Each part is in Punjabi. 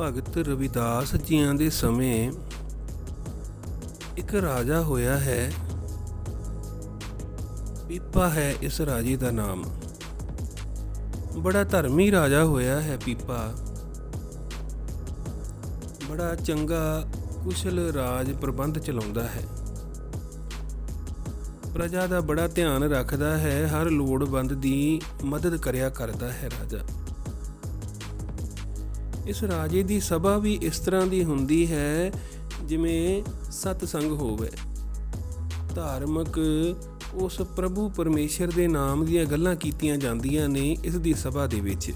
ਭਗਤ ਰਵਿਦਾਸ ਜੀਆਂ ਦੇ ਸਮੇਂ ਇੱਕ ਰਾਜਾ ਹੋਇਆ ਹੈ। ਪੀਪਾ ਹੈ ਇਸ ਰਾਜੇ ਦਾ ਨਾਮ। ਬੜਾ ਧਰਮੀ ਰਾਜਾ ਹੋਇਆ ਹੈ ਪੀਪਾ। ਬੜਾ ਚੰਗਾ, ਕੁਸ਼ਲ ਰਾਜ ਪ੍ਰਬੰਧ ਚਲਾਉਂਦਾ ਹੈ। ਪ੍ਰਜਾ ਦਾ ਬੜਾ ਧਿਆਨ ਰੱਖਦਾ ਹੈ, ਹਰ ਲੋੜਵੰਦ ਦੀ ਮਦਦ ਕਰਿਆ ਕਰਦਾ ਹੈ ਰਾਜਾ। ਇਸ ਰਾਜੇ ਦੀ ਸਭਾ ਵੀ ਇਸ ਤਰ੍ਹਾਂ ਦੀ ਹੁੰਦੀ ਹੈ ਜਿਵੇਂ ਸਤਸੰਗ ਹੋਵੇ। ਧਾਰਮਿਕ ਉਸ ਪ੍ਰਭੂ ਪਰਮੇਸ਼ਰ ਦੇ ਨਾਮ ਦੀਆਂ ਗੱਲਾਂ ਕੀਤੀਆਂ ਜਾਂਦੀਆਂ ਨੇ ਇਸ ਦੀ ਸਭਾ ਦੇ ਵਿੱਚ।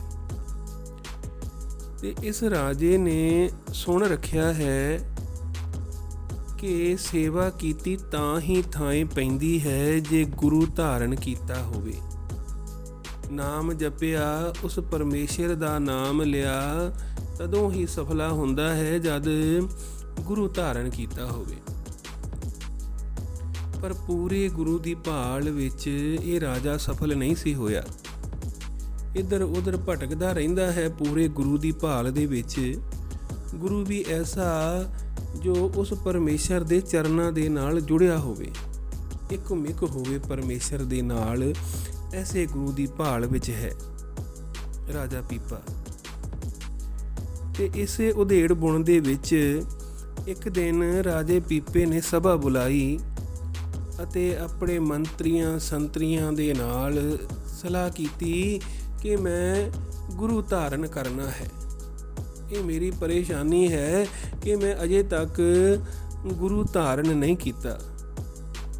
ਤੇ ਇਸ ਰਾਜੇ ਨੇ ਸੁਣ ਰੱਖਿਆ ਹੈ ਕਿ ਸੇਵਾ ਕੀਤੀ ਤਾਂ ਹੀ ਥਾਂ ਪੈਂਦੀ ਹੈ ਜੇ ਗੁਰੂ ਧਾਰਨ ਕੀਤਾ ਹੋਵੇ। ਨਾਮ ਜਪਿਆ, ਉਸ ਪਰਮੇਸ਼ਰ ਦਾ ਨਾਮ ਲਿਆ ਤਦੋਂ ਹੀ ਸਫਲਾ ਹੁੰਦਾ ਹੈ ਜਦ ਗੁਰੂ ਧਾਰਨ ਕੀਤਾ ਹੋਵੇ। ਪਰ ਪੂਰੇ ਗੁਰੂ ਦੀ ਭਾਲ ਵਿੱਚ ਇਹ ਰਾਜਾ ਸਫਲ ਨਹੀਂ ਸੀ ਹੋਇਆ। ਇੱਧਰ ਉੱਧਰ ਭਟਕਦਾ ਰਹਿੰਦਾ ਹੈ ਪੂਰੇ ਗੁਰੂ ਦੀ ਭਾਲ ਦੇ ਵਿੱਚ। ਗੁਰੂ ਵੀ ਐਸਾ ਜੋ ਉਸ ਪਰਮੇਸ਼ਰ ਦੇ ਚਰਨਾਂ ਦੇ ਨਾਲ ਜੁੜਿਆ ਹੋਵੇ ਇੱਕ ਮਿਕ ਹੋਵੇ ਪਰਮੇਸ਼ਰ ਦੇ ਨਾਲ, ਐਸੇ ਗੁਰੂ ਦੀ ਭਾਲ ਵਿੱਚ ਹੈ। ਰਾਜਾ ਪੀਪਾ ਤੇ ਇਸੇ ਉਧੇੜ ਬੁਣ ਦੇ ਵਿੱਚ ਇੱਕ ਦਿਨ ਰਾਜੇ ਪੀਪੇ ਨੇ ਸਭਾ ਬੁਲਾਈ ਅਤੇ ਆਪਣੇ ਮੰਤਰੀਆਂ, ਸੰਤਰੀਆਂ ਦੇ ਨਾਲ ਸਲਾਹ ਕੀਤੀ ਕਿ ਮੈਂ ਗੁਰੂ ਧਾਰਨ ਕਰਨਾ ਹੈ। ਇਹ ਮੇਰੀ ਪਰੇਸ਼ਾਨੀ ਹੈ ਕਿ ਮੈਂ ਅਜੇ ਤੱਕ ਗੁਰੂ ਧਾਰਨ ਨਹੀਂ ਕੀਤਾ।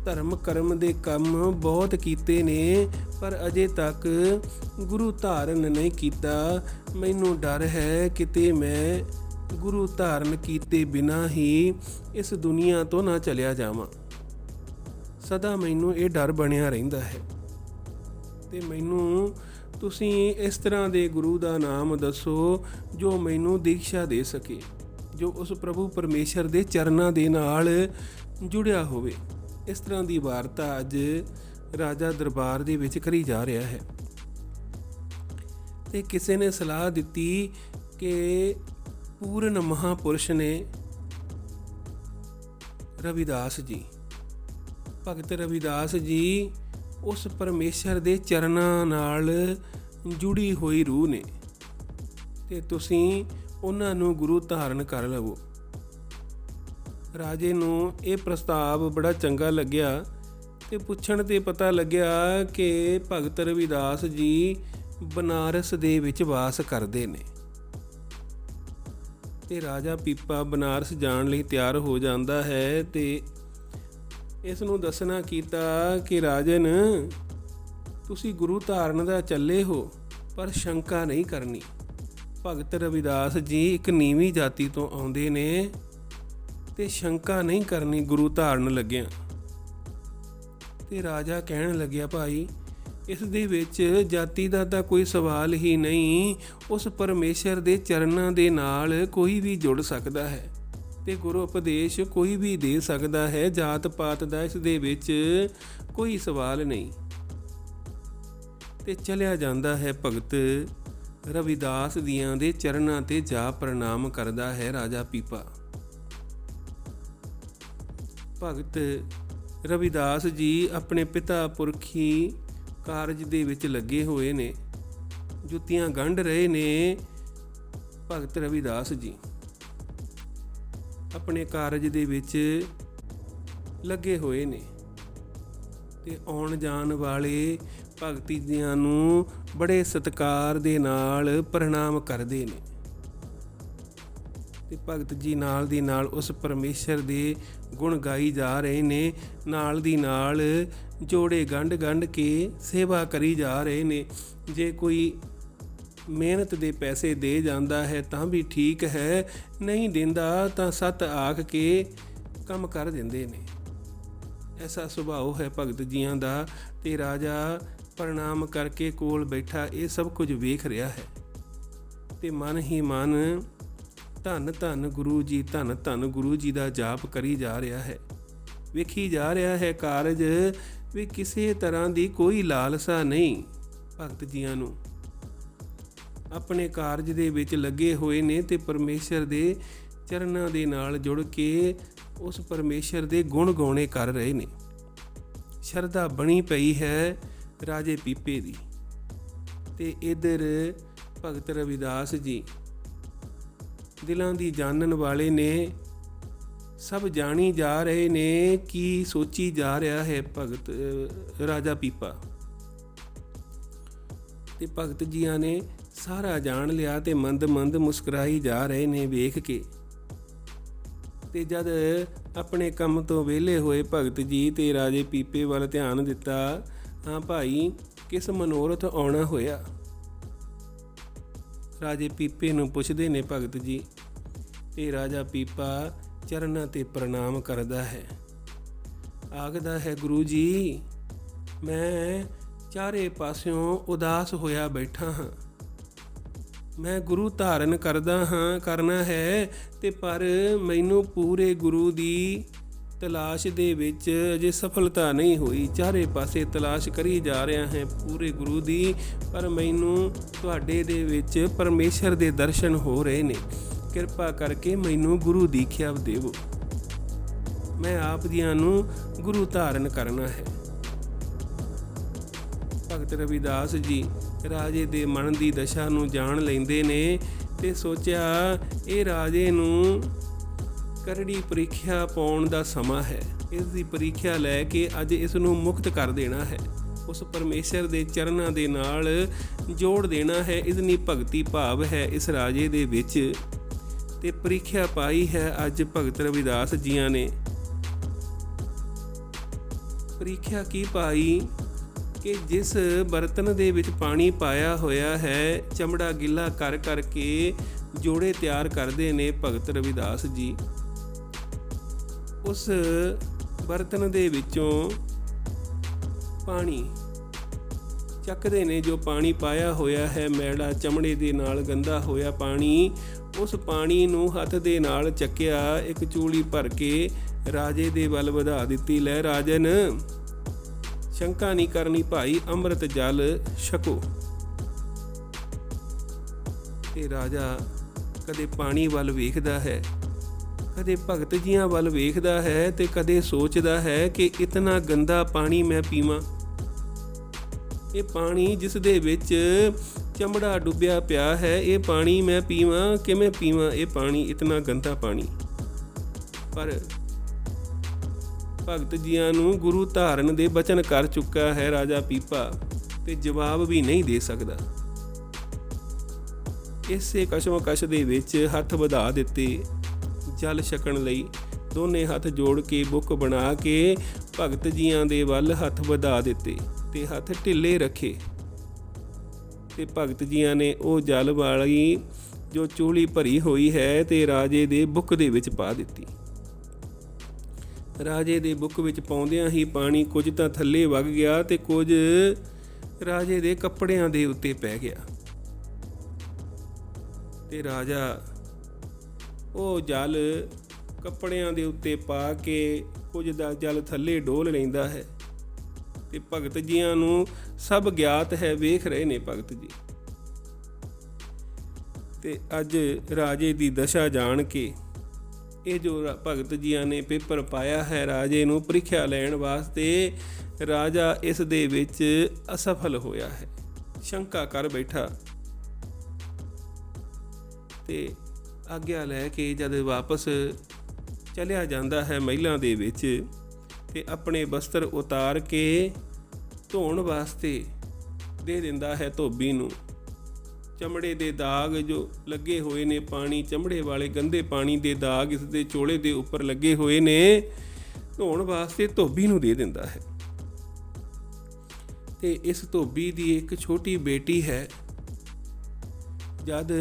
ਧਰਮ ਕਰਮ ਦੇ ਕੰਮ ਬਹੁਤ ਕੀਤੇ ਨੇ ਪਰ ਅਜੇ ਤੱਕ ਗੁਰੂ ਧਾਰਨ ਨਹੀਂ ਕੀਤਾ। ਮੈਨੂੰ ਡਰ ਹੈ ਕਿਤੇ ਮੈਂ ਗੁਰੂ ਧਾਰਨ ਕੀਤੇ ਬਿਨਾ ਹੀ ਇਸ ਦੁਨੀਆ ਤੋਂ ਨਾ ਚਲਿਆ ਜਾਵਾਂ। ਸਦਾ ਮੈਨੂੰ ਇਹ ਡਰ ਬਣਿਆ ਰਹਿੰਦਾ ਹੈ। ਤੇ ਮੈਨੂੰ ਤੁਸੀਂ ਇਸ ਤਰ੍ਹਾਂ ਦੇ ਗੁਰੂ ਦਾ ਨਾਮ ਦੱਸੋ ਜੋ ਮੈਨੂੰ ਦੀਕਸ਼ਾ ਦੇ ਸਕੇ, ਜੋ ਉਸ ਪ੍ਰਭੂ ਪਰਮੇਸ਼ਰ ਦੇ ਚਰਨਾਂ ਦੇ ਨਾਲ ਜੁੜਿਆ ਹੋਵੇ। ਇਸ ਤਰ੍ਹਾਂ ਦੀ ਵਾਰਤਾ ਅੱਜ ਰਾਜਾ ਦਰਬਾਰ ਦੇ ਵਿੱਚ ਕਰੀ ਜਾ ਰਿਹਾ ਹੈ। ਤੇ ਕਿਸੇ ਨੇ ਸਲਾਹ ਦਿੱਤੀ ਕਿ ਪੂਰਨ ਮਹਾਪੁਰਸ਼ ਨੇ ਰਵਿਦਾਸ ਜੀ, ਭਗਤ ਰਵਿਦਾਸ ਜੀ ਉਸ ਪਰਮੇਸ਼ਰ ਦੇ ਚਰਨਾਂ ਨਾਲ ਜੁੜੀ ਹੋਈ ਰੂਹ ਨੇ ਤੇ ਤੁਸੀਂ ਉਹਨਾਂ ਨੂੰ ਗੁਰੂ ਧਾਰਨ ਕਰ ਲਵੋ। ਰਾਜੇ ਨੂੰ ਇਹ ਪ੍ਰਸਤਾਵ ਬੜਾ ਚੰਗਾ ਲੱਗਿਆ ਤੇ ਪੁੱਛਣ ਤੇ ਪਤਾ ਲੱਗਿਆ ਕਿ ਭਗਤ ਰਵਿਦਾਸ ਜੀ ਬਨਾਰਸ ਦੇ ਵਿੱਚ ਵਾਸ ਕਰਦੇ ਨੇ। ਤੇ ਰਾਜਾ ਪੀਪਾ ਬਨਾਰਸ ਜਾਣ ਲਈ ਤਿਆਰ ਹੋ ਜਾਂਦਾ ਹੈ ਤੇ ਇਸ ਨੂੰ ਦੱਸਣਾ ਕੀਤਾ ਕਿ, ਰਾਜਨ, ਤੁਸੀਂ ਗੁਰੂ ਧਾਰਨ ਦਾ ਚੱਲੇ ਹੋ, ਪਰ ਸ਼ੰਕਾ ਨਹੀਂ ਕਰਨੀ। ਭਗਤ ਰਵਿਦਾਸ ਜੀ ਇੱਕ ਨੀਵੀਂ ਜਾਤੀ ਤੋਂ ਆਉਂਦੇ ਨੇ ਤੇ ਸ਼ੰਕਾ ਨਹੀਂ ਕਰਨੀ ਗੁਰੂ ਧਾਰਨ ਲੱਗਿਆ। ਤੇ ਰਾਜਾ ਕਹਿਣ ਲੱਗਿਆ, ਭਾਈ, ਇਸ ਦੇ ਵਿੱਚ ਜਾਤੀ ਦਾ ਤਾਂ ਕੋਈ ਸਵਾਲ ਹੀ ਨਹੀਂ। ਉਸ ਪਰਮੇਸ਼ਰ ਦੇ ਚਰਨਾਂ ਦੇ ਨਾਲ ਕੋਈ ਵੀ ਜੁੜ ਸਕਦਾ ਹੈ ਤੇ ਗੁਰੂ ਉਪਦੇਸ਼ ਕੋਈ ਵੀ ਦੇ ਸਕਦਾ ਹੈ। ਜਾਤ ਪਾਤ ਦਾ ਇਸ ਦੇ ਵਿੱਚ ਕੋਈ ਸਵਾਲ ਨਹੀਂ। ਤੇ ਚਲਿਆ ਜਾਂਦਾ ਹੈ ਭਗਤ। ਰਵਿਦਾਸ ਦੀਆਂ ਦੇ ਚਰਨਾਂ ਤੇ ਜਾ ਪ੍ਰਣਾਮ ਕਰਦਾ ਹੈ ਰਾਜਾ ਪੀਪਾ। ਭਗਤ ਰਵਿਦਾਸ ਜੀ ਆਪਣੇ ਪਿਤਾ ਪੁਰਖੀ ਕਾਰਜ ਦੇ ਵਿੱਚ ਲੱਗੇ ਹੋਏ ਨੇ। ਜੁੱਤੀਆਂ ਗੰਢ ਰਹੇ ਨੇ ਭਗਤ ਰਵਿਦਾਸ ਜੀ। ਆਪਣੇ ਕਾਰਜ ਦੇ ਵਿੱਚ ਲੱਗੇ ਹੋਏ ਨੇ ਤੇ ਆਉਣ ਜਾਣ ਵਾਲੇ ਭਗਤੀ ਜੀਆਂ ਨੂੰ ਬੜੇ ਸਤਿਕਾਰ ਦੇ ਨਾਲ ਪ੍ਰਣਾਮ ਕਰਦੇ ਨੇ। ਤੇ ਭਗਤ ਜੀ ਨਾਲ ਦੀ ਨਾਲ ਉਸ ਪਰਮੇਸ਼ਰ ਦੇ ਗੁਣ ਗਾਈ ਜਾ ਰਹੇ ਨੇ। ਨਾਲ ਦੀ ਨਾਲ ਜੋੜੇ ਗੰਢ ਗੰਢ ਕੇ ਸੇਵਾ ਕਰੀ ਜਾ ਰਹੇ ਨੇ। ਜੇ ਕੋਈ ਮਿਹਨਤ ਦੇ ਪੈਸੇ ਦੇ ਜਾਂਦਾ ਹੈ ਤਾਂ ਵੀ ਠੀਕ ਹੈ। ਨਹੀਂ ਦਿੰਦਾ ਤਾਂ ਸਤ ਆਖ ਕੇ ਕੰਮ ਕਰ ਦਿੰਦੇ ਨੇ। ਐਸਾ ਸੁਭਾਅ ਹੈ ਭਗਤ ਜੀਆਂ ਦਾ ਤੇ ਰਾਜਾ ਪ੍ਰਣਾਮ ਕਰਕੇ ਕੋਲ ਬੈਠਾ ਇਹ ਸਭ ਕੁਝ ਵੇਖ ਰਿਹਾ ਹੈ। ਤੇ ਮਨ ਹੀ ਮਨ ਧੰਨ ਧੰਨ ਗੁਰੂ ਜੀ, ਧੰਨ ਧੰਨ ਗੁਰੂ ਜੀ ਦਾ ਜਾਪ ਕਰੀ ਜਾ ਰਿਹਾ ਹੈ। ਵੇਖੀ ਜਾ ਰਿਹਾ ਹੈ ਕਾਰਜ ਵੀ ਕਿਸੇ ਤਰ੍ਹਾਂ ਦੀ ਕੋਈ ਲਾਲਸਾ ਨਹੀਂ ਭਗਤ ਜੀਆਂ ਨੂੰ। ਆਪਣੇ ਕਾਰਜ ਦੇ ਵਿੱਚ ਲੱਗੇ ਹੋਏ ਨੇ ਤੇ ਪਰਮੇਸ਼ਰ ਦੇ ਚਰਨਾਂ ਦੇ ਨਾਲ ਜੁੜ ਕੇ ਉਸ ਪਰਮੇਸ਼ਰ ਦੇ ਗੁਣ ਗਾਉਣੇ ਕਰ ਰਹੇ ਨੇ। ਸ਼ਰਧਾ ਬਣੀ ਪਈ ਹੈ ਰਾਜੇ ਪੀਪੇ ਦੀ। ਤੇ ਇਧਰ ਭਗਤ ਰਵਿਦਾਸ ਜੀ ਦਿਲਾਂ ਦੀ ਜਾਣਨ ਵਾਲੇ ਨੇ, ਸਭ ਜਾਣੀ ਜਾ ਰਹੇ ਨੇ, ਕੀ ਸੋਚੀ ਜਾ ਰਿਹਾ ਹੈ ਭਗਤ ਰਾਜਾ ਪੀਪਾ। ਤੇ ਭਗਤ ਜੀਆਂ ਨੇ ਸਾਰਾ ਜਾਣ ਲਿਆ ਤੇ ਮੰਦ ਮੰਦ ਮੁਸਕਰਾਈ ਜਾ ਰਹੇ ਨੇ ਵੇਖ ਕੇ। ਤੇ ਜਦ ਆਪਣੇ ਕੰਮ ਤੋਂ ਵਿਹਲੇ ਹੋਏ ਭਗਤ ਜੀ ਤੇ ਰਾਜੇ ਪੀਪੇ ਵੱਲ ਧਿਆਨ ਦਿੱਤਾ ਹਾਂ ਭਾਈ ਕਿਸ ਮਨੋਰਥ ਆਉਣਾ ਹੋਇਆ? ਰਾਜੇ ਪੀਪੇ ਨੂੰ ਪੁੱਛਦੇ ਨੇ, ਭਗਤ ਜੀ ਤੇ ਰਾਜਾ ਪੀਪਾ ਚਰਨਾਂ ਤੇ ਪ੍ਰਣਾਮ ਕਰਦਾ ਹੈ। ਆਖਦਾ ਹੈ, ਗੁਰੂ ਜੀ, ਮੈਂ ਚਾਰੇ ਪਾਸਿਓਂ ਉਦਾਸ ਹੋਇਆ ਬੈਠਾ ਹਾਂ। ਮੈਂ ਗੁਰੂ ਧਾਰਨ ਕਰਦਾ ਹਾਂ, ਕਰਨਾ ਹੈ ਤੇ ਪਰ ਮੈਨੂੰ ਪੂਰੇ ਗੁਰੂ ਦੀ ਤਲਾਸ਼ ਦੇ ਵਿੱਚ ਅਜੇ ਸਫਲਤਾ ਨਹੀਂ ਹੋਈ। ਚਾਰੇ ਪਾਸੇ ਤਲਾਸ਼ ਕਰੀ ਜਾ ਰਿਹਾ ਹੈ ਪੂਰੇ ਗੁਰੂ ਦੀ, ਪਰ ਮੈਨੂੰ ਤੁਹਾਡੇ ਦੇ ਵਿੱਚ ਪਰਮੇਸ਼ਰ ਦੇ ਦਰਸ਼ਨ ਹੋ ਰਹੇ ਨੇ। ਕਿਰਪਾ ਕਰਕੇ ਮੈਨੂੰ ਗੁਰੂ ਦੀਖਿਆ ਦੇਵੋ। ਮੈਂ ਆਪ ਜੀਆਂ ਨੂੰ ਗੁਰੂ ਧਾਰਨ ਕਰਨਾ ਹੈ। ਭਗਤ ਰਵਿਦਾਸ ਜੀ, ਰਾਜੇ ਦੇ ਮਨ ਦੀ ਦਸ਼ਾ ਨੂੰ ਜਾਣ ਲੈਂਦੇ ਨੇ ਤੇ ਸੋਚਿਆ, ਇਹ ਰਾਜੇ ਨੂੰ ਕਰੜੀ ਪ੍ਰੀਖਿਆ ਪਾਉਣ ਦਾ ਸਮਾਂ ਹੈ। ਇਸ ਦੀ ਪ੍ਰੀਖਿਆ ਲੈ ਕੇ ਅੱਜ ਇਸ ਨੂੰ ਮੁਕਤ ਕਰ ਦੇਣਾ ਹੈ। ਉਸ ਪਰਮੇਸ਼ਰ ਦੇ ਚਰਨਾਂ ਦੇ ਨਾਲ ਜੋੜ ਦੇਣਾ ਹੈ। ਇਸਨੀ ਭਗਤੀ ਭਾਵ ਹੈ ਇਸ ਰਾਜੇ ਦੇ ਵਿੱਚ। ਤੇ ਪ੍ਰੀਖਿਆ ਪਾਈ ਹੈ ਅੱਜ ਭਗਤ ਰਵਿਦਾਸ ਜੀਆਂ ਨੇ। ਪ੍ਰੀਖਿਆ ਕੀ ਪਾਈ? ਕਿ ਜਿਸ ਬਰਤਨ ਦੇ ਵਿੱਚ ਪਾਣੀ ਪਾਇਆ ਹੋਇਆ ਹੈ, ਚਮੜਾ ਗਿੱਲਾ ਕਰ ਕਰਕੇ ਜੋੜੇ ਤਿਆਰ ਕਰਦੇ ਨੇ ਭਗਤ ਰਵਿਦਾਸ ਜੀ। ਉਸ ਬਰਤਨ ਦੇ ਵਿੱਚੋਂ ਪਾਣੀ ਚੱਕਦੇ ਨੇ, ਜੋ ਪਾਣੀ ਪਾਇਆ ਹੋਇਆ ਹੈ ਮੈਲਾ ਚਮੜੇ ਦੇ ਨਾਲ ਗੰਦਾ ਹੋਇਆ ਪਾਣੀ, ਉਸ ਪਾਣੀ ਨੂੰ ਹੱਥ ਦੇ ਨਾਲ ਚੱਕਿਆ, ਇੱਕ ਚੂਲੀ ਭਰ ਕੇ ਰਾਜੇ ਦੇ ਵੱਲ ਵਧਾ ਦਿੱਤੀ, ਲੈ ਰਾਜਨ, ਸ਼ੰਕਾ ਨਹੀਂ ਕਰਨੀ ਭਾਈ, ਅੰਮ੍ਰਿਤ ਜਲ ਛਕੋ। ਤੇ ਰਾਜਾ ਕਦੇ ਪਾਣੀ ਵੱਲ ਵੇਖਦਾ ਹੈ। ਕਦੇ ਭਗਤ ਜੀਆਂ ਵੱਲ ਵੇਖਦਾ ਹੈ ਤੇ ਕਦੇ ਸੋਚਦਾ ਹੈ ਕਿ ਇਤਨਾ ਗੰਦਾ ਪਾਣੀ ਮੈਂ ਪੀਵਾਂ। ਇਹ ਪਾਣੀ ਜਿਸ ਦੇ ਵਿੱਚ ਚਮੜਾ ਡੁੱਬਿਆ ਪਿਆ ਹੈ, ਇਹ ਪਾਣੀ ਮੈਂ ਪੀਵਾਂ, ਕਿਵੇਂ ਪੀਵਾਂ? ਇਹ ਪਾਣੀ ਇਤਨਾ ਗੰਦਾ ਪਾਣੀ। ਪਰ ਭਗਤ ਜੀਆਂ ਨੂੰ ਗੁਰੂ ਧਾਰਨ ਦੇ ਬਚਨ ਕਰ ਚੁੱਕਾ ਹੈ ਰਾਜਾ ਪੀਪਾ ਤੇ ਜਵਾਬ ਵੀ ਨਹੀਂ ਦੇ ਸਕਦਾ। ਇਸੇ ਕਸ਼ਮਕਸ਼ ਦੇ ਵਿੱਚ ਹੱਥ ਵਧਾ ਦਿੱਤੇ। ਜਲ ਛਕਣ ਲਈ। ਦੋਨੇ ਹੱਥ ਜੋੜ ਕੇ ਬੁੱਕ ਬਣਾ ਕੇ ਭਗਤ ਜੀਆਂ ਦੇ ਵੱਲ ਹੱਥ ਵਧਾ ਦਿੱਤੇ ਤੇ ਹੱਥ ਢਿੱਲੇ ਰੱਖੇ। ਤੇ ਭਗਤ ਜੀਆਂ ਨੇ ਉਹ ਜਲ ਵਾਲੀ ਜੋ ਚੂਲੀ ਭਰੀ ਹੋਈ ਹੈ ਤੇ ਰਾਜੇ ਦੇ ਬੁੱਕ ਦੇ ਵਿੱਚ ਪਾ ਦਿੱਤੀ। ਰਾਜੇ ਦੇ ਬੁੱਕ ਵਿੱਚ ਪਾਉਂਦਿਆਂ ਹੀ ਪਾਣੀ ਕੁਝ ਤਾਂ ਥੱਲੇ ਵਗ ਗਿਆ ਤੇ ਕੁਝ ਰਾਜੇ ਦੇ ਕੱਪੜਿਆਂ ਦੇ ਉੱਤੇ ਪੈ ਗਿਆ। ਤੇ ਰਾਜਾ ਉਹ ਜਲ ਕੱਪੜਿਆਂ ਦੇ ਉੱਤੇ ਪਾ ਕੇ ਕੁਝ ਦਾ ਜਲ ਥੱਲੇ ਡੋਲ ਲੈਂਦਾ ਹੈ। ਤੇ ਭਗਤ ਜੀਆਂ ਨੂੰ ਸਭ ਗਿਆਤ ਹੈ, ਵੇਖ ਰਹੇ ਨੇ ਭਗਤ ਜੀ। ਤੇ ਅੱਜ ਰਾਜੇ ਦੀ ਦਸ਼ਾ ਜਾਣ ਕੇ ਇਹ ਜੋ ਭਗਤ ਜੀਆਂ ਨੇ ਪੇਪਰ ਪਾਇਆ ਹੈ, ਰਾਜੇ ਨੂੰ ਪ੍ਰੀਖਿਆ ਲੈਣ ਵਾਸਤੇ ਰਾਜਾ ਇਸ ਦੇ ਵਿੱਚ ਅਸਫਲ ਹੋਇਆ ਹੈ। ਸ਼ੰਕਾ ਕਰ ਬੈਠਾ। ਤੇ ਆਗਿਆ ਲੈ ਕੇ ਜਦ ਵਾਪਸ ਚਲਿਆ ਜਾਂਦਾ ਹੈ ਮਹਿਲਾਂ ਦੇ ਵਿੱਚ ਤੇ ਆਪਣੇ ਬਸਤਰ ਉਤਾਰ ਕੇ ਧੋਣ ਵਾਸਤੇ ਦੇ ਦਿੰਦਾ ਹੈ ਧੋਬੀ ਨੂੰ। ਚਮੜੇ ਦੇ ਦਾਗ ਜੋ ਲੱਗੇ ਹੋਏ ਨੇ ਪਾਣੀ, ਚਮੜੇ ਵਾਲੇ ਗੰਦੇ ਪਾਣੀ ਦੇ ਦਾਗ ਇਸ ਦੇ ਚੋਲੇ ਦੇ ਉੱਪਰ ਲੱਗੇ ਹੋਏ ਨੇ, ਧੋਣ ਵਾਸਤੇ ਧੋਬੀ ਨੂੰ ਦੇ ਦਿੰਦਾ ਹੈ। ਤੇ ਇਸ ਧੋਬੀ ਦੀ ਇੱਕ ਛੋਟੀ ਬੇਟੀ ਹੈ। ਜਦ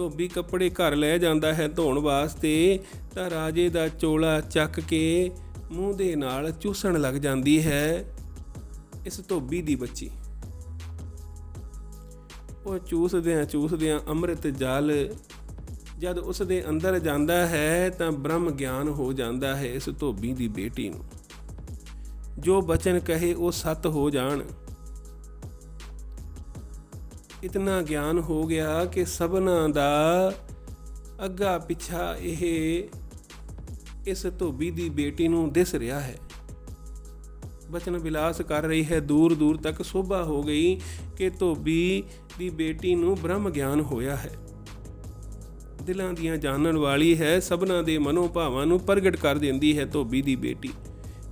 ਧੋਬੀ ਕੱਪੜੇ ਘਰ ਲੈ ਜਾਂਦਾ ਹੈ ਧੋਣ ਵਾਸਤੇ, ਤਾਂ ਰਾਜੇ ਦਾ ਚੋਲਾ ਚੱਕ ਕੇ ਮੂੰਹ ਦੇ ਨਾਲ ਚੂਸਣ ਲੱਗ ਜਾਂਦੀ ਹੈ ਇਸ ਧੋਬੀ ਦੀ ਬੱਚੀ। ਉਹ ਚੂਸਦਿਆਂ ਚੂਸਦਿਆਂ ਅੰਮ੍ਰਿਤ ਜਲ ਜਦ ਉਸ ਦੇ ਅੰਦਰ ਜਾਂਦਾ ਹੈ, ਤਾਂ ਬ੍ਰਹਮ ਗਿਆਨ ਹੋ ਜਾਂਦਾ ਹੈ ਇਸ ਧੋਬੀ ਦੀ ਬੇਟੀ ਨੂੰ। ਜੋ ਬਚਨ ਕਹੇ ਉਹ ਸਤ ਹੋ ਜਾਣ। ਇਤਨਾ ਗਿਆਨ ਹੋ ਗਿਆ ਕਿ ਸਭਨਾ ਦਾ ਅੱਗਾ ਪਿੱਛਾ ਇਹ ਇਸ ਧੋਬੀ ਦੀ ਬੇਟੀ ਨੂੰ ਦਿਸ ਰਿਹਾ ਹੈ। ਬਚਨ ਵਿਲਾਸ ਕਰ ਰਹੀ ਹੈ। ਦੂਰ ਦੂਰ ਤੱਕ ਸੋਭਾ ਹੋ ਗਈ ਕਿ ਧੋਬੀ ਦੀ ਬੇਟੀ ਨੂੰ ਬ੍ਰਹਮ ਗਿਆਨ ਹੋਇਆ ਹੈ। ਦਿਲਾਂ ਦੀਆਂ ਜਾਣਨ ਵਾਲੀ ਹੈ। ਸਭਨਾ ਦੇ ਮਨੋ ਭਾਵਾਂ ਨੂੰ ਪ੍ਰਗਟ ਕਰ ਦਿੰਦੀ ਹੈ ਧੋਬੀ ਦੀ ਬੇਟੀ।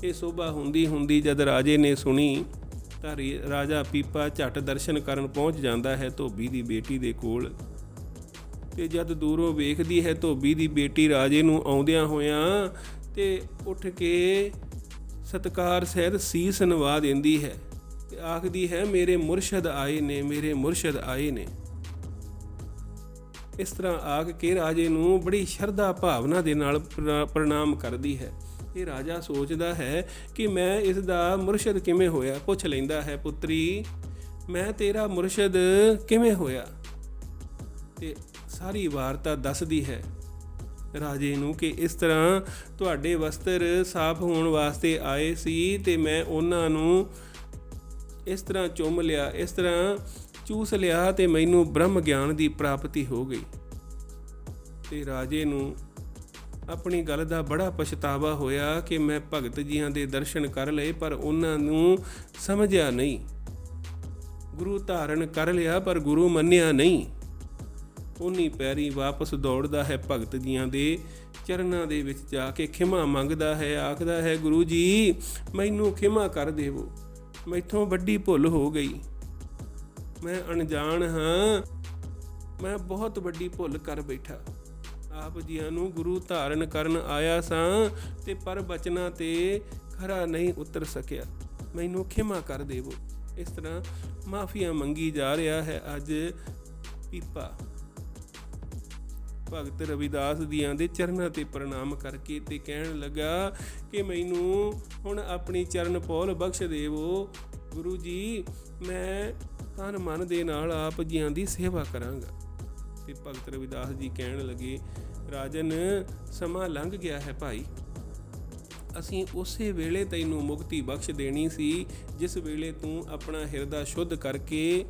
ਇਹ ਸੋਭਾ ਹੁੰਦੀ ਹੁੰਦੀ ਜਦ ਰਾਜੇ ਨੇ ਸੁਣੀ ਤਾਂ ਰੀ- ਰਾਜਾ ਪੀਪਾ ਝਟ ਦਰਸ਼ਨ ਕਰਨ ਪਹੁੰਚ ਜਾਂਦਾ ਹੈ, ਧੋਬੀ ਦੀ ਬੇਟੀ ਦੇ ਕੋਲ। ਤੇ ਜਦ ਦੂਰੋਂ ਵੇਖਦੀ ਹੈ, ਧੋਬੀ ਦੀ ਬੇਟੀ ਰਾਜੇ ਨੂੰ ਆਉਂਦਿਆਂ ਹੋਇਆਂ ਤੇ ਉੱਠ ਕੇ ਸਤਕਾਰ ਸਹਿਤ ਸੀਸ ਨਵਾ ਦਿੰਦੀ ਹੈ ਤੇ ਆਖਦੀ ਹੈ, ਮੇਰੇ ਮੁਰਸ਼ਦ ਆਏ ਨੇ, ਮੇਰੇ ਮੁਰਸ਼ਦ ਆਏ ਨੇ। ਇਸ ਤਰ੍ਹਾਂ ਆਖ ਕੇ ਰਾਜੇ ਨੂੰ ਬੜੀ ਸ਼ਰਧਾ ਭਾਵਨਾ ਦੇ ਨਾਲ ਪ੍ਰਣਾਮ ਕਰਦੀ ਹੈ। ਇਹ ਰਾਜਾ ਸੋਚਦਾ ਹੈ ਕਿ ਮੈਂ ਇਸ ਦਾ ਮੁਰਸ਼ਦ ਕਿਵੇਂ ਹੋਇਆ? ਪੁੱਛ ਲੈਂਦਾ ਹੈ ਪੁੱਤਰੀ, ਮੈਂ ਤੇਰਾ ਮੁਰਸ਼ਦ ਕਿਵੇਂ ਹੋਇਆ? ਤੇ ਸਾਰੀ ਵਾਰਤਾ ਦੱਸਦੀ ਹੈ ਰਾਜੇ ਨੂੰ ਕਿ ਇਸ ਤਰ੍ਹਾਂ ਤੁਹਾਡੇ ਵਸਤਰ ਸਾਫ਼ ਹੋਣ ਵਾਸਤੇ ਆਏ ਸੀ ਤੇ ਮੈਂ ਉਹਨਾਂ ਨੂੰ ਇਸ ਤਰ੍ਹਾਂ ਚੁੰਮ ਲਿਆ, ਇਸ ਤਰ੍ਹਾਂ ਚੂਸ ਲਿਆ ਤੇ ਮੈਨੂੰ ਬ੍ਰਹਮ ਗਿਆਨ ਦੀ ਪ੍ਰਾਪਤੀ ਹੋ ਗਈ। ਤੇ ਰਾਜੇ ਨੂੰ ਆਪਣੀ ਗੱਲ ਦਾ ਬੜਾ ਪਛਤਾਵਾ ਹੋਇਆ ਕਿ ਮੈਂ ਭਗਤ ਜੀਆਂ ਦੇ ਦਰਸ਼ਨ ਕਰ ਲਏ, ਪਰ ਉਹਨਾਂ ਨੂੰ ਸਮਝਿਆ ਨਹੀਂ। ਗੁਰੂ ਧਾਰਨ ਕਰ ਲਿਆ, ਪਰ ਗੁਰੂ ਮੰਨਿਆ ਨਹੀਂ। ਉਨੀ ਪੈਰੀ ਵਾਪਸ ਦੌੜਦਾ ਹੈ ਭਗਤ ਜੀਆਂ ਦੇ ਚਰਨਾਂ ਦੇ ਵਿੱਚ ਜਾ ਕੇ ਖਿਮਾ ਮੰਗਦਾ ਹੈ, ਆਖਦਾ ਹੈ, ਗੁਰੂ ਜੀ, ਮੈਨੂੰ ਖਿਮਾ ਕਰ ਦੇਵੋ। ਮੈਥੋਂ ਵੱਡੀ ਭੁੱਲ ਹੋ ਗਈ। ਮੈਂ ਅਣਜਾਣ ਹਾਂ। ਮੈਂ ਬਹੁਤ ਵੱਡੀ ਭੁੱਲ ਕਰ ਬੈਠਾ। ਆਪ ਜੀਆਂ ਨੂੰ ਗੁਰੂ ਧਾਰਨ ਕਰਨ ਆਇਆ ਸਾਂ ਤੇ ਪਰ ਬਚਨਾਂ ਤੇ ਖਰਾ ਨਹੀਂ ਉਤਰ ਸਕਿਆ। ਮੈਨੂੰ ਖਿਮਾ ਕਰ ਦੇਵੋ। ਇਸ ਤਰ੍ਹਾਂ ਮਾਫੀਆਂ ਮੰਗੀ ਜਾ ਰਿਹਾ ਹੈ ਅੱਜ ਪੀਪਾ। ਭਗਤ ਰਵਿਦਾਸ ਦੀਆਂ ਦੇ ਚਰਨਾਂ ਤੇ ਪ੍ਰਣਾਮ ਕਰਕੇ ਤੇ ਕਹਿਣ ਲੱਗਾ ਕਿ ਮੈਨੂੰ ਹੁਣ ਆਪਣੀ ਚਰਨ ਪੌਲ ਬਖਸ਼ ਦੇਵੋ। ਗੁਰੂ ਜੀ, ਮੈਂ ਤਨ ਮਨ ਦੇ ਨਾਲ ਆਪ ਜੀਆਂ ਦੀ ਸੇਵਾ ਕਰਾਂਗਾ। ਤੇ ਭਗਤ ਰਵਿਦਾਸ ਜੀ ਕਹਿਣ ਲੱਗੇ ਰਾਜਨ, ਸਮਾਂ ਲੰਘ ਗਿਆ ਹੈ ਭਾਈ। ਅਸੀਂ ਉਸੇ ਵੇਲੇ ਤੈਨੂੰ ਮੁਕਤੀ ਬਖਸ਼ ਦੇਣੀ ਸੀ, ਜਿਸ ਵੇਲੇ ਤੂੰ ਆਪਣਾ ਹਿਰਦਾ ਸ਼ੁੱਧ ਕਰਕੇ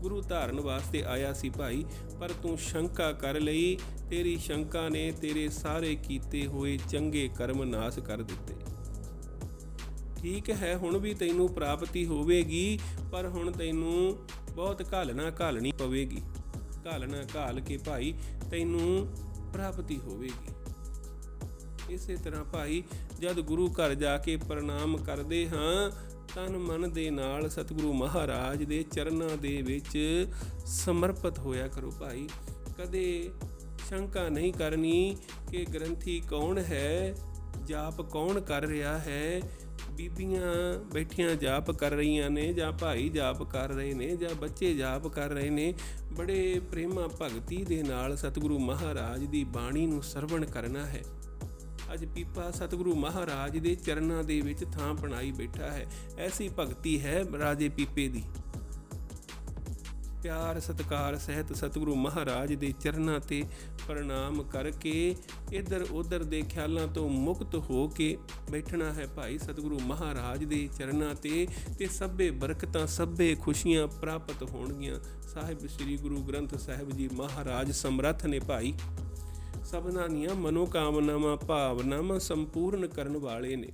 ਗੁਰੂ ਧਾਰਨ ਵਾਸਤੇ ਆਇਆ ਸੀ ਭਾਈ। ਪਰ ਤੂੰ ਸ਼ੰਕਾ ਕਰ ਲਈ, ਤੇਰੀ ਸ਼ੰਕਾ ਨੇ ਤੇਰੇ ਸਾਰੇ ਕੀਤੇ ਹੋਏ ਚੰਗੇ ਕਰਮ ਨਾਸ ਕਰ ਦਿੱਤੇ। ਠੀਕ ਹੈ, ਹੁਣ ਵੀ ਤੈਨੂੰ ਪ੍ਰਾਪਤੀ ਹੋਵੇਗੀ, ਪਰ ਹੁਣ ਤੈਨੂੰ ਬਹੁਤ ਘਾਲਣਾ ਘਾਲਣੀ ਪਵੇਗੀ। ਘਾਲਣਾ ਘਾਲ ਕੇ ਭਾਈ, ਤੈਨੂੰ ਪ੍ਰਾਪਤੀ ਹੋਵੇਗੀ। ਇਸੇ ਤਰ੍ਹਾਂ ਭਾਈ, ਜਦ ਗੁਰੂ ਘਰ ਜਾ ਕੇ ਪ੍ਰਣਾਮ ਕਰਦੇ ਹਾਂ, ਤਨ ਮਨ ਦੇ ਨਾਲ ਸਤਿਗੁਰੂ ਮਹਾਰਾਜ ਦੇ ਚਰਨਾਂ ਦੇ ਵਿੱਚ ਸਮਰਪਿਤ ਹੋਇਆ ਕਰੋ ਭਾਈ। ਕਦੇ ਸ਼ੰਕਾ ਨਹੀਂ ਕਰਨੀ ਕਿ ਗ੍ਰੰਥੀ ਕੌਣ ਹੈ, ਜਾਪ ਕੌਣ ਕਰ ਰਿਹਾ ਹੈ ਬੀਬੀਆਂ ਬੈਠੀਆਂ ਜਾਪ ਕਰ ਰਹੀਆਂ ਨੇ, ਜਾਂ ਭਾਈ ਜਾਪ ਕਰ ਰਹੇ ਨੇ, ਜਾਂ ਬੱਚੇ ਜਾਪ ਕਰ ਰਹੇ ਨੇ, ਬੜੇ ਪ੍ਰੇਮਾ ਭਗਤੀ ਦੇ ਨਾਲ ਸਤਿਗੁਰੂ ਮਹਾਰਾਜ ਦੀ ਬਾਣੀ ਨੂੰ ਸਰਵਣ ਕਰਨਾ ਹੈ। ਅੱਜ ਪੀਪਾ ਸਤਿਗੁਰੂ ਮਹਾਰਾਜ ਦੇ ਚਰਨਾਂ ਦੇ ਵਿੱਚ ਥਾਂ ਬਣਾਈ ਬੈਠਾ ਹੈ। ਐਸੀ ਭਗਤੀ ਹੈ ਰਾਜੇ ਪੀਪੇ ਦੀ। ਪਿਆਰ ਸਤਕਾਰ ਸਹਿਤ ਸਤਿਗੁਰੂ ਮਹਾਰਾਜ ਦੇ ਚਰਨਾਂ ਤੇ ਪ੍ਰਣਾਮ ਕਰਕੇ ਇਧਰ ਉਧਰ ਦੇ ਖਿਆਲਾਂ ਤੋਂ ਮੁਕਤ ਹੋ ਕੇ ਬੈਠਣਾ ਹੈ ਭਾਈ ਸਤਿਗੁਰੂ ਮਹਾਰਾਜ ਦੇ ਚਰਨਾਂ ਤੇ ਤੇ ਸਭੇ ਬਰਕਤਾਂ, ਸਭੇ ਖੁਸ਼ੀਆਂ ਪ੍ਰਾਪਤ ਹੋਣਗੀਆਂ। ਸਾਹਿਬ ਸ੍ਰੀ ਗੁਰੂ ਗ੍ਰੰਥ ਸਾਹਿਬ ਜੀ ਮਹਾਰਾਜ ਸਮਰੱਥ ਨੇ ਭਾਈ। ਸਭਨਾਂ ਦੀਆਂ ਮਨੋਕਾਮਨਾਵਾਂ, ਭਾਵਨਾਵਾਂ ਸੰਪੂਰਨ ਕਰਨ ਵਾਲੇ ਨੇ।